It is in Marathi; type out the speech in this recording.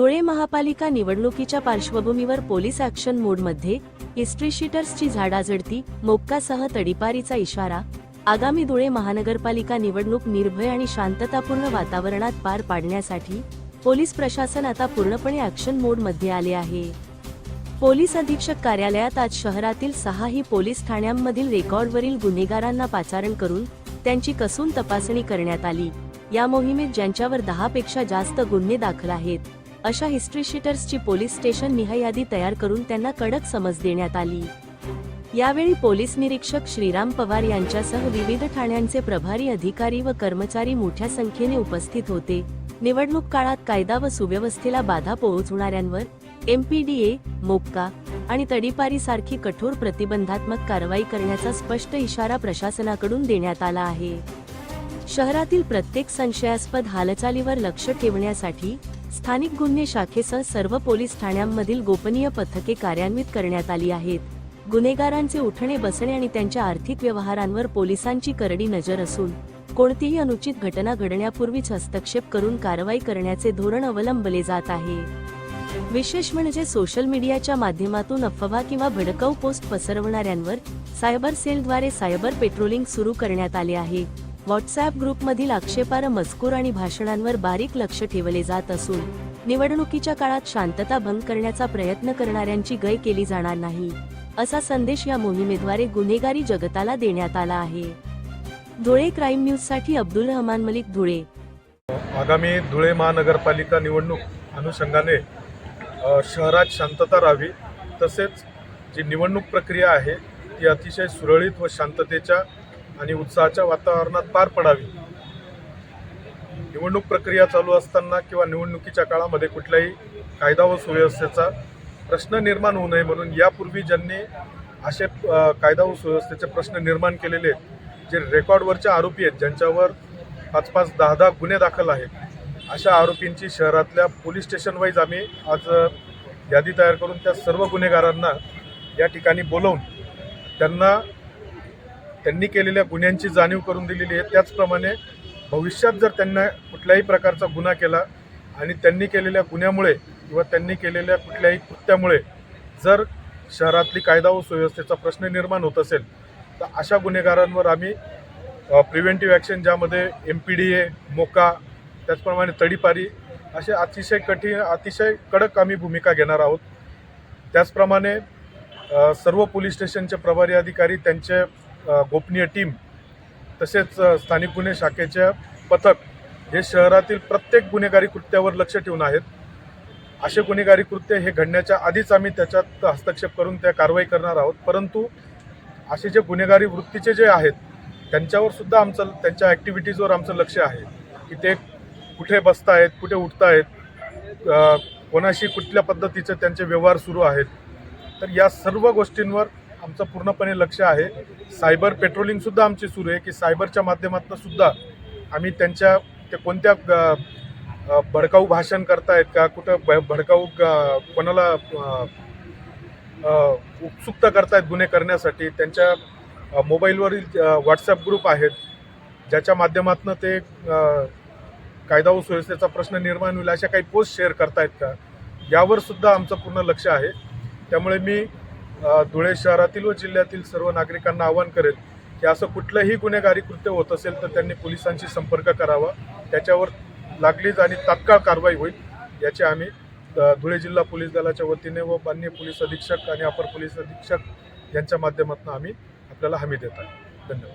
धुळे महापालिका निवडणुकीच्या पार्श्वभूमीवर पोलीस ऍक्शन मोडमध्ये हिस्ट्री शीटर्सची झाडाझडती मोक्कासह तडीपारीचा इशारा आगामी धुळे महानगरपालिका निवडणूक निर्भय आणि शांततापूर्ण वातावरणात पार पाडण्यासाठी पोलीस प्रशासन आता पूर्णपणे ऍक्शन मोडमध्ये आले आहे. पोलीस अधीक्षक कार्यालयात आज शहरातील सहाही पोलीस ठाण्यांमधील रेकॉर्डवरील गुन्हेगारांना पाचारण करून त्यांची कसून तपासणी करण्यात आली. या मोहिमेत ज्यांच्यावर दहा पेक्षा जास्त गुन्हे दाखल आहेत अशा हिस्ट्री शीटर्सची पोलीस स्टेशन निहयादी तयार करून त्यांना कडक समज देण्यात आली. यावेळी पोलीस निरीक्षक श्रीराम पवार यांच्यासह विविध ठाण्यांचे प्रभारी अधिकारी व कर्मचारी मोठ्या संख्येने उपस्थित होते. निवडणूक काळात कायदा व सुव्यवस्थेला बाधा पोहोचवणाऱ्यांवर एमपीडीए मोक्का आणि तडीपारी सारखी कठोर प्रतिबंधात्मक कारवाई करण्याचा स्पष्ट इशारा प्रशासनाकडून देण्यात आला आहे. शहरातील प्रत्येक संशयास्पद हालचालीवर लक्ष ठेवण्यासाठी स्थानिक गुन्हे शाखेसह सर्व पोलीस ठाण्यांमधील गोपनीय पथके कार्यान्वित करण्यात आली आहेत. गुन्हेगारांचे उठणे बसणे आणि त्यांच्या आर्थिक व्यवहारांवर पोलिसांची करडी नजर असून कोणतीही अनुचित घटना घडण्यापूर्वीच हस्तक्षेप करून कारवाई करण्याचे धोरण अवलंबले जात आहे. विशेष म्हणजे सोशल मीडियाच्या माध्यमातून अफवा किंवा भडकाऊ पोस्ट पसरवणाऱ्यांवर सायबर सेलद्वारे सायबर पेट्रोलिंग सुरू करण्यात आले आहे. व्हॉट्सअप ग्रुपमधील आक्षेपार्ह मजकूर आणि भाषणांवर बारीक लक्ष ठेवले जात असून निवडणुकीच्या काळात शांतता भंग करण्याचा प्रयत्न करणाऱ्यांची गय केली जाणार नाही असा संदेश या मोहिमेद्वारे गुन्हेगारी जगताला देण्यात आला आहे. धुळे क्राईम न्यूजसाठी अब्दुल रहमान मलिक धुळे. आगामी धुळे महानगरपालिका निवडणूक अनुषंगाने शहरात शांतता राहावी तसेच जी निवडणूक प्रक्रिया आहे ती अतिशय सुरळीत व शांततेच्या आणि उत्साहाच्या वातावरणात पार पडावी. निवडणूक प्रक्रिया चालू असताना किंवा निवडणुकीच्या काळामध्ये कुठल्याही कायदा व सुव्यवस्थेचा प्रश्न निर्माण होऊ नये म्हणून यापूर्वी ज्यांनी असे कायदा व सुव्यवस्थेचे प्रश्न निर्माण केलेले आहेत जे रेकॉर्डवरचे आरोपी आहेत ज्यांच्यावर पाच पाच दहा दहा गुन्हे दाखल आहेत अशा आरोपींची शहरातल्या पोलीस स्टेशन वाईज आम्ही आज यादी तयार करून त्या सर्व गुन्हेगारांना या ठिकाणी बोलवून त्यांना त्यांनी केलेल्या गुन्ह्यांची जाणीव करून दिलेली आहे. त्याचप्रमाणे भविष्यात जर त्यांना कुठल्याही प्रकारचा गुन्हा केला आणि त्यांनी केलेल्या गुन्ह्यामुळे किंवा त्यांनी केलेल्या कुठल्याही कृत्यामुळे जर शहरातली कायदा व सुव्यवस्थेचा प्रश्न निर्माण होत असेल तर अशा गुन्हेगारांवर आम्ही प्रिव्हेंटिव्ह ॲक्शन ज्यामध्ये एम पी डी ए मोका त्याचप्रमाणे तडीपारी असे अतिशय कठीण अतिशय कडक आम्ही भूमिका घेणार आहोत. त्याचप्रमाणे सर्व पोलीस स्टेशनचे प्रभारी अधिकारी त्यांचे गोपनीय टीम तसेच स्थानिक गुन्हे शाखेचे पथक हे शहरातील प्रत्येक गुन्हेगारी कृत्यावर लक्ष ठेवून आहेत. असे गुन्हेगारी कृत्य हे घडण्याच्या आधीच आम्ही त्याच्यात हस्तक्षेप करून त्या कारवाई करणार आहोत. परंतु असे जे गुन्हेगारी वृत्तीचे जे आहेत त्यांच्यावर सुद्धा आमचं त्यांच्या ॲक्टिव्हिटीजवर आमचं लक्ष आहे की ते कुठे आहेत कुठे उठत आहेत कोणाशी कुठल्या पद्धतीचे त्यांचे व्यवहार सुरू आहेत. तर या सर्व गोष्टींवर आमचं पूर्णपणे लक्ष आहे. सायबर पेट्रोलिंगसुद्धा आमची सुरू आहे की सायबरच्या माध्यमातून सुद्धा आम्ही त्यांच्या ते कोणत्या भडकाऊ भाषण करतायत का कुठं भ भडकाऊ कोणाला अ, उत्सुकता करतायत गुन्हे करण्यासाठी त्यांच्या मोबाईलवरील व्हॉट्सअप ग्रुप आहेत ज्याच्या माध्यमातून ते कायदा व सुव्यवस्थेचा प्रश्न निर्माण होईल अशा काही पोस्ट शेअर करतायत का यावर सुद्धा आमचं पूर्ण लक्ष आहे. त्यामुळे मी धुळे शहरातील व जिल्ह्यातील सर्व नागरिकांना आवाहन करेल की असं कुठलंही गुन्हेगारी कृत्य होत असेल तर त्यांनी पोलिसांशी संपर्क करावा. त्याच्यावर लागलीच आणि तात्काळ कारवाई होईल याची आम्ही धुळे जिल्हा पोलीस दलाच्या वतीने व मान्य पोलीस अधीक्षक आणि अपर पोलीस अधीक्षक यांच्या माध्यमातून आम्ही आपल्याला हमी देत आहे धन्यवाद.